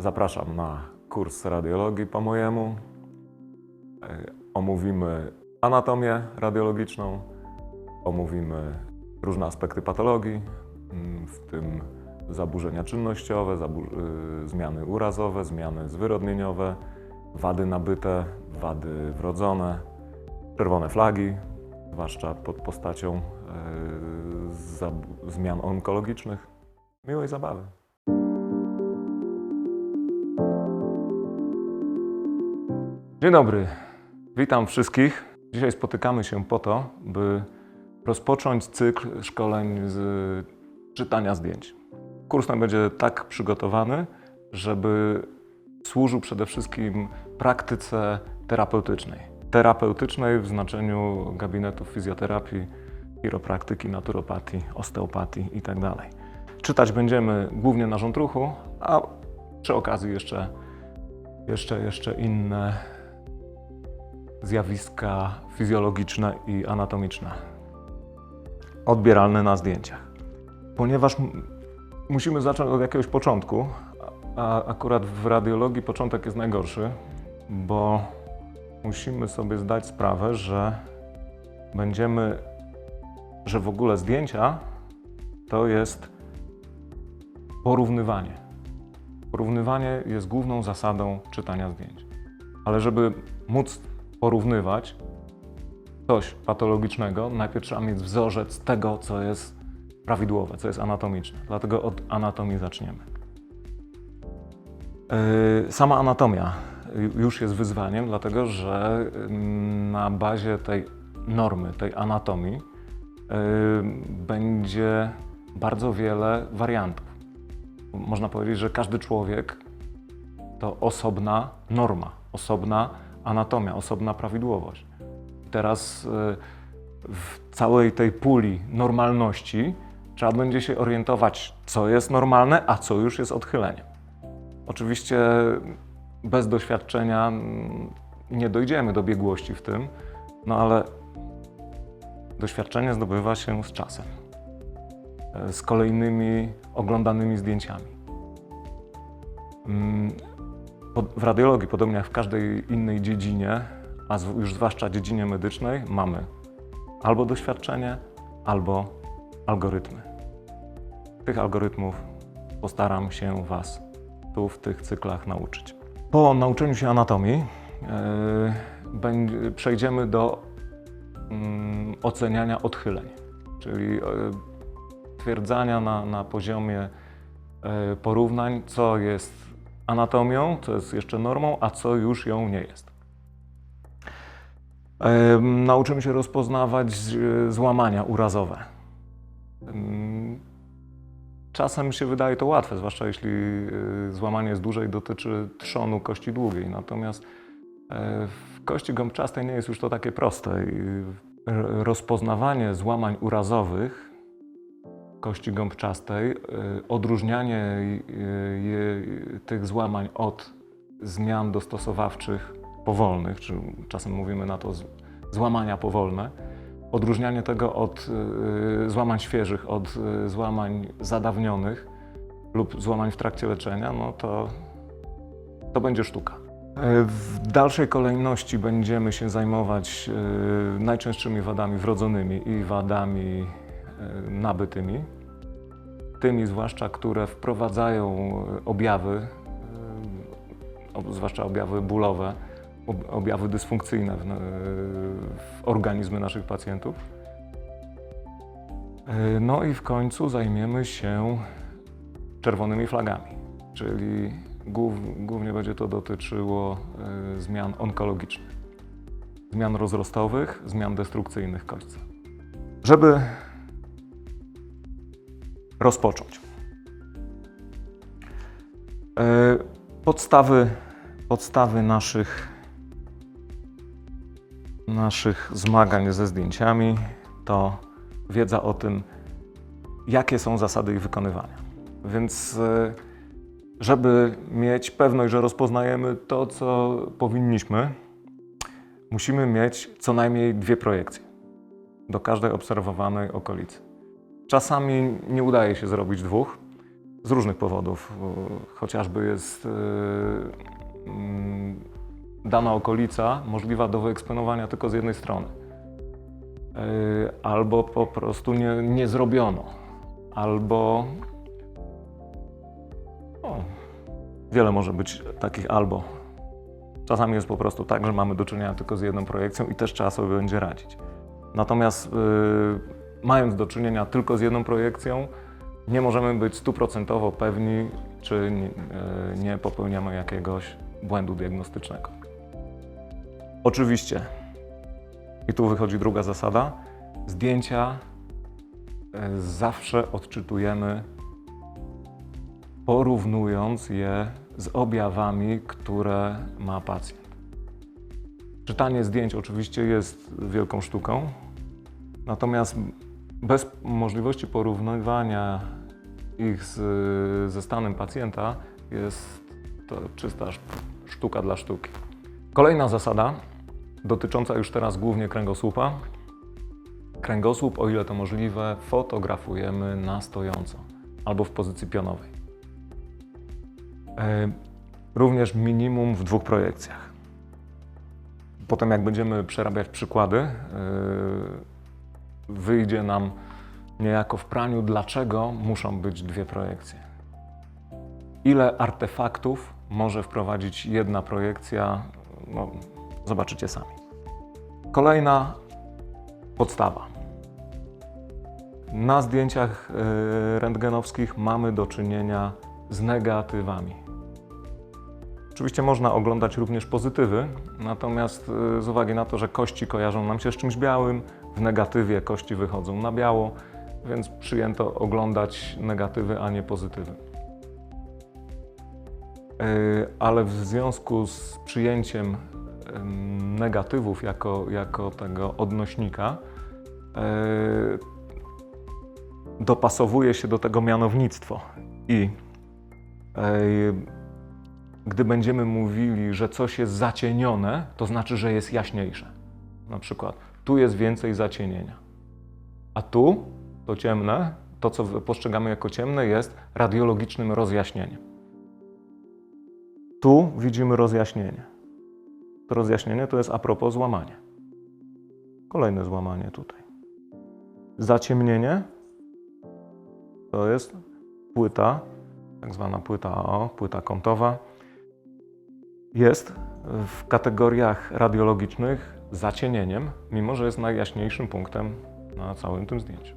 Zapraszam na kurs radiologii po mojemu. E, Omówimy anatomię radiologiczną, omówimy różne aspekty patologii, mm, w tym zaburzenia czynnościowe, y, zmiany urazowe, zmiany zwyrodnieniowe, wady nabyte, wady wrodzone, czerwone flagi, zwłaszcza pod postacią zab- zmian onkologicznych. Miłej zabawy. Dzień dobry, witam wszystkich. Dzisiaj spotykamy się po to, by rozpocząć cykl szkoleń z czytania zdjęć. Kurs ten będzie tak przygotowany, żeby służył przede wszystkim praktyce terapeutycznej. Terapeutycznej w znaczeniu gabinetów fizjoterapii, chiropraktyki, naturopatii, osteopatii itd. Czytać będziemy głównie narząd ruchu, a przy okazji jeszcze, jeszcze, jeszcze inne zjawiska fizjologiczne i anatomiczne, odbieralne na zdjęciach. Ponieważ musimy zacząć od jakiegoś początku, a akurat w radiologii początek jest najgorszy, bo musimy sobie zdać sprawę, że będziemy, że w ogóle zdjęcia to jest porównywanie. Porównywanie jest główną zasadą czytania zdjęć. Ale żeby móc porównywać coś patologicznego, najpierw trzeba mieć wzorzec tego, co jest prawidłowe, co jest anatomiczne. Dlatego od anatomii zaczniemy. Yy, Sama anatomia już jest wyzwaniem, dlatego że ym, na bazie tej normy, tej anatomii yy, będzie bardzo wiele wariantów. Można powiedzieć, że każdy człowiek to osobna norma, osobna anatomia, osobna prawidłowość. Teraz y, w całej tej puli normalności trzeba będzie się orientować, co jest normalne, a co już jest odchyleniem. Oczywiście bez doświadczenia mm, nie dojdziemy do biegłości w tym, no ale doświadczenie zdobywa się z czasem, e, z kolejnymi oglądanymi zdjęciami. W radiologii, podobnie jak w każdej innej dziedzinie, a już zwłaszcza dziedzinie medycznej, mamy albo doświadczenie, albo algorytmy. Tych algorytmów postaram się Was tu w tych cyklach nauczyć. Po nauczeniu się anatomii będzie- przejdziemy do mm, oceniania odchyleń, czyli yy, twierdzania na, na poziomie yy, porównań, co jest anatomią, co jest jeszcze normą, a co już ją nie jest. Nauczymy się rozpoznawać z- złamania urazowe. Em, Czasem się wydaje to łatwe, zwłaszcza jeśli y, złamanie duże i dotyczy trzonu kości długiej. Natomiast e, w kości gąbczastej nie jest już to takie proste. Rozpoznawanie złamań urazowych kości gąbczastej, y, odróżnianie y, tych złamań od zmian dostosowawczych powolnych, czy czasem mówimy na to złamania powolne, odróżnianie tego od y, złamań świeżych, od złamań zaдаwnionych lub złamań w trakcie leczenia, no to, to będzie sztuka. E, W dalszej kolejności będziemy się zajmować najczęstszymi wadami wrodzonymi i wadami nabytymi. Tymi zwłaszcza, które wprowadzają y, objawy, ob- zwłaszcza objawy bólowe, ob- objawy dysfunkcyjne w, w organizmy naszych pacjentów. E, No i w końcu zajmiemy się czerwonymi flagami, czyli głów, głównie będzie to dotyczyło e, zmian onkologicznych, zmian rozrostowych, zmian destrukcyjnych kośćca. Żeby rozpocząć. E, Podstawy, podstawy naszych, naszych zmagań ze zdjęciami to wiedza o tym, jakie są zasady ich wykonywania. Więc e, żeby mieć pewność, że rozpoznajemy to, co powinniśmy, musimy mieć co najmniej dwie projekcje do każdej obserwowanej okolicy. Czasami nie udaje się zrobić dwóch, z różnych powodów. Y, Chociażby jest y, mm, dana okolica możliwa do wyeksponowania tylko z jednej strony. Y, Albo po prostu nie, nie zrobiono, albo. O, wiele może być takich albo. Czasami jest po prostu tak, że mamy do czynienia tylko z jedną projekcją i też trzeba sobie będzie radzić. Natomiast y, mając do czynienia tylko z jedną projekcją, nie możemy być stuprocentowo pewni, czy nie, nie popełniamy jakiegoś błędu diagnostycznego. Oczywiście, i tu wychodzi druga zasada, zdjęcia y, zawsze odczytujemy porównując je z objawami, które ma pacjent. Czytanie zdjęć oczywiście jest wielką sztuką, natomiast bez możliwości porównywania ich z, ze stanem pacjenta jest to czysta sz- sztuka dla sztuki. Kolejna zasada, dotycząca już teraz głównie kręgosłupa. Kręgosłup, o ile to możliwe, fotografujemy na stojąco albo w pozycji pionowej. E, Również minimum w dwóch projekcjach. Potem, jak będziemy przerabiać przykłady, e, wyjdzie nam niejako w praniu, dlaczego muszą być dwie projekcje. Ile artefaktów może wprowadzić jedna projekcja, no, zobaczycie sami. Kolejna podstawa. Na zdjęciach e, rentgenowskich mamy do czynienia z negatywami. Oczywiście można oglądać również pozytywy, natomiast y, z uwagi na to, że kości kojarzą nam się z czymś białym, w negatywie kości wychodzą na biało, więc przyjęto oglądać negatywy, a nie pozytywy. Y, Ale w związku z przyjęciem negatywów jako, jako tego odnośnika, y, dopasowuje się do tego mianownictwo i y, gdy będziemy mówili, że coś jest zacienione, to znaczy, że jest jaśniejsze. Na przykład tu jest więcej zacienienia, a tu to ciemne, to co postrzegamy jako ciemne, jest radiologicznym rozjaśnieniem. Tu widzimy rozjaśnienie. To rozjaśnienie to jest a propos złamania. Kolejne złamanie tutaj. Zaciemnienie to jest płyta, tak zwana płyta AO, płyta kątowa jest w kategoriach radiologicznych zacienieniem, mimo że jest najjaśniejszym punktem na całym tym zdjęciu.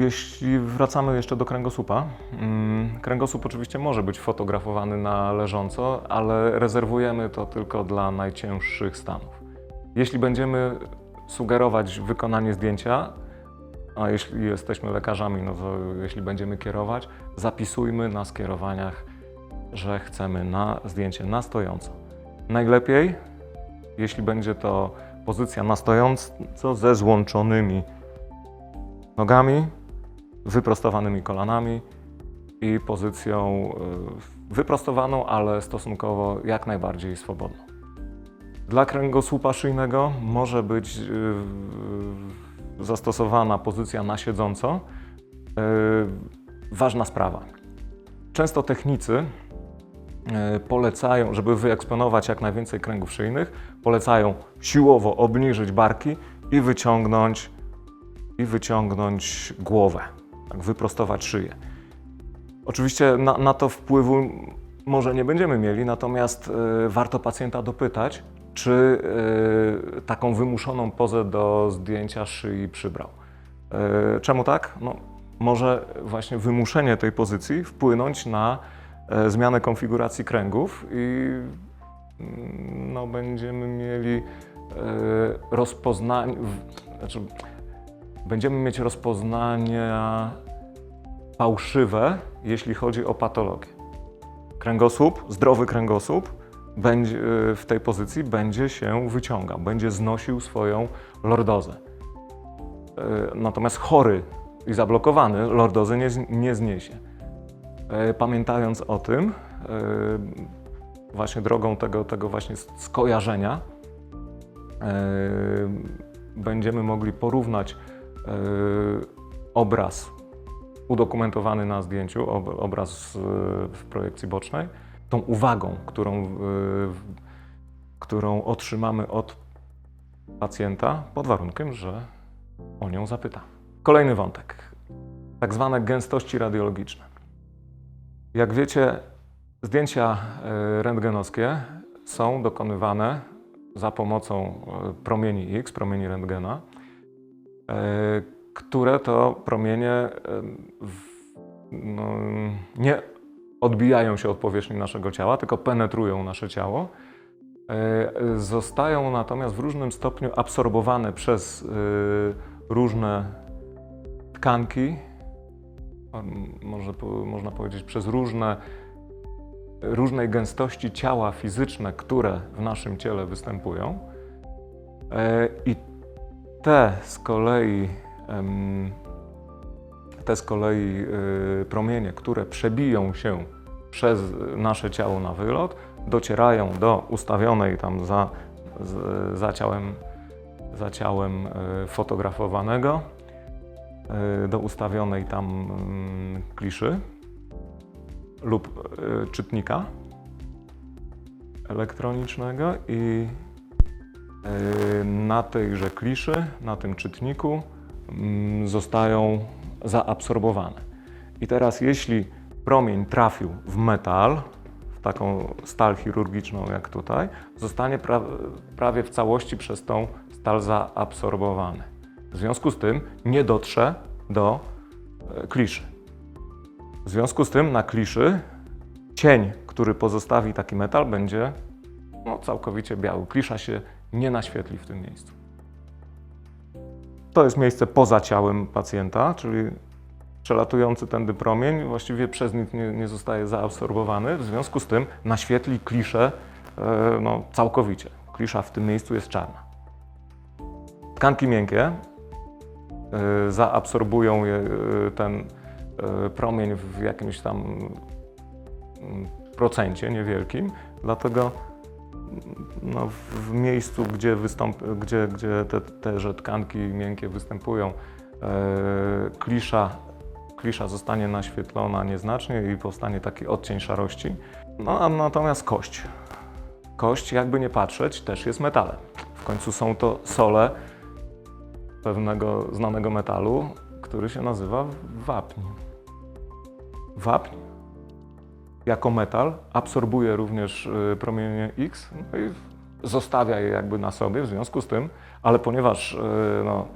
Jeśli wracamy jeszcze do kręgosłupa, mm, kręgosłup oczywiście może być fotografowany na leżąco, ale rezerwujemy to tylko dla najcięższych stanów. Jeśli będziemy sugerować wykonanie zdjęcia, a jeśli jesteśmy lekarzami, no to jeśli będziemy kierować, zapisujmy na skierowaniach że chcemy na zdjęcie na stojąco. Najlepiej, jeśli będzie to pozycja na stojąco ze złączonymi nogami, wyprostowanymi kolanami i pozycją y, wyprostowaną, ale stosunkowo jak najbardziej swobodną. Dla kręgosłupa szyjnego może być y, zastosowana pozycja na siedząco. Y, Ważna sprawa. Często technicy e, polecają, żeby wyeksponować jak najwięcej kręgów szyjnych, polecają siłowo obniżyć barki i wyciągnąć, i wyciągnąć głowę, tak, wyprostować szyję. Oczywiście na, na to wpływu może nie będziemy mieli, natomiast e, warto pacjenta dopytać, czy e, taką wymuszoną pozę do zdjęcia szyi przybrał. E, czemu tak? No, może właśnie wymuszenie tej pozycji wpłynąć na e, zmianę konfiguracji kręgów i mm, no, będziemy mieli e, rozpoznanie, znaczy będziemy mieć rozpoznania fałszywe, jeśli chodzi o patologię. Kręgosłup, zdrowy kręgosłup będzie, w tej pozycji będzie się wyciągał, będzie znosił swoją lordozę. E, Natomiast chory i zablokowany lordozy nie, nie zniesie. E, Pamiętając o tym, e, właśnie drogą tego, tego właśnie skojarzenia, e, będziemy mogli porównać obraz udokumentowany na zdjęciu, ob, obraz w projekcji bocznej, tą uwagą, którą, którą otrzymamy od pacjenta, pod warunkiem, że o nią zapyta. Kolejny wątek. Tak zwane gęstości radiologiczne. Jak wiecie, zdjęcia y, rentgenowskie są dokonywane za pomocą y, promieni X, promieni rentgena, y, które to promienie no, nie odbijają się od powierzchni naszego ciała, tylko penetrują nasze ciało. E, Zostają natomiast w różnym stopniu absorbowane przez różne tkanki, może, można powiedzieć przez różne, różnej gęstości ciała fizyczne, które w naszym ciele występują. E, I te z kolei, te z kolei y, promienie, które przebiją się przez nasze ciało na wylot, docierają do ustawionej tam za, za ciałem, za ciałem y, fotografowanego, do ustawionej tam mm, kliszy lub y, czytnika elektronicznego i y, na tejże kliszy, na tym czytniku mm, zostają zaabsorbowane. I teraz jeśli promień trafił w metal, w taką stal chirurgiczną jak tutaj, zostanie pra prawie w całości przez tą stal zaabsorbowany. W związku z tym nie dotrze do e, kliszy. W związku z tym na kliszy cień, który pozostawi taki metal, będzie no, całkowicie biały. Klisza się nie naświetli w tym miejscu. To jest miejsce poza ciałem pacjenta, czyli przelatujący tędy promień właściwie przez nic nie, nie zostaje zaabsorbowany, w związku z tym naświetli kliszę e, no, całkowicie. Klisza w tym miejscu jest czarna. Tkanki miękkie zaabsorbują je, e, ten e, promień w jakimś tam mm, procencie niewielkim, dlatego no, w- miejscu, gdzie, wystąp, gdzie, gdzie te, teże tkanki miękkie występują, klisza, klisza zostanie naświetlona nieznacznie i powstanie taki odcień szarości. No, a natomiast kość. Kość, jakby nie patrzeć, też jest metalem. W końcu są to sole pewnego znanego metalu, który się nazywa wapń. Wapń jako metal absorbuje również y, promienie X no i zostawia je jakby na sobie w związku z tym, ale ponieważ y, no,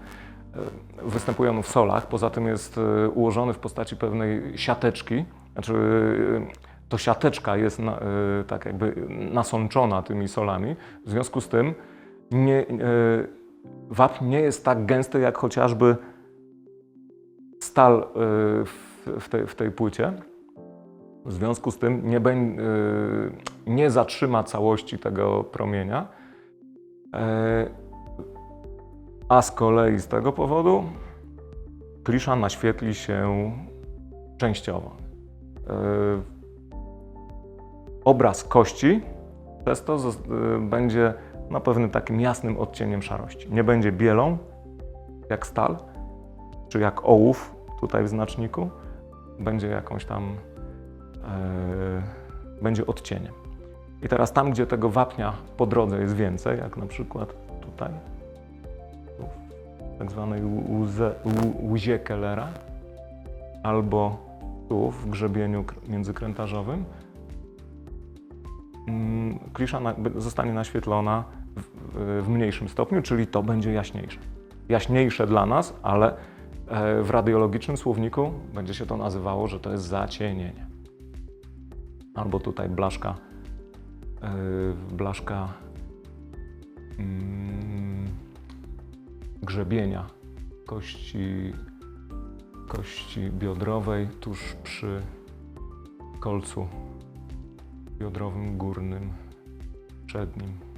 y, występuje on w solach, poza tym jest ułożony w postaci pewnej siateczki, znaczy to siateczka jest na, tak jakby nasączona tymi solami, w związku z tym nie, wapń nie jest tak gęsty jak chociażby stal y, w, tej, w tej płycie. W związku z tym nie, y, nie zatrzyma całości tego promienia. E, A z kolei z tego powodu klisza naświetli się częściowo. E, Obraz kości przez to y, będzie na pewnym takim jasnym odcieniem szarości. Nie będzie bielą, jak stal, czy jak ołów tutaj w znaczniku. Będzie jakąś tam e, będzie odcieniem. I teraz tam, gdzie tego wapnia po drodze jest więcej, jak na przykład tutaj, tu w tak zwanej łzie Kellera, albo tu w grzebieniu kr- międzykrętarzowym, mm, klisza zostanie naświetlona w, mniejszym stopniu, czyli to będzie jaśniejsze. Jaśniejsze dla nas, ale e, w radiologicznym słowniku będzie się to nazywało, że to jest zacienienie albo tutaj blaszka, yy, blaszka mm, grzebienia kości, kości biodrowej tuż przy kolcu biodrowym górnym przednim.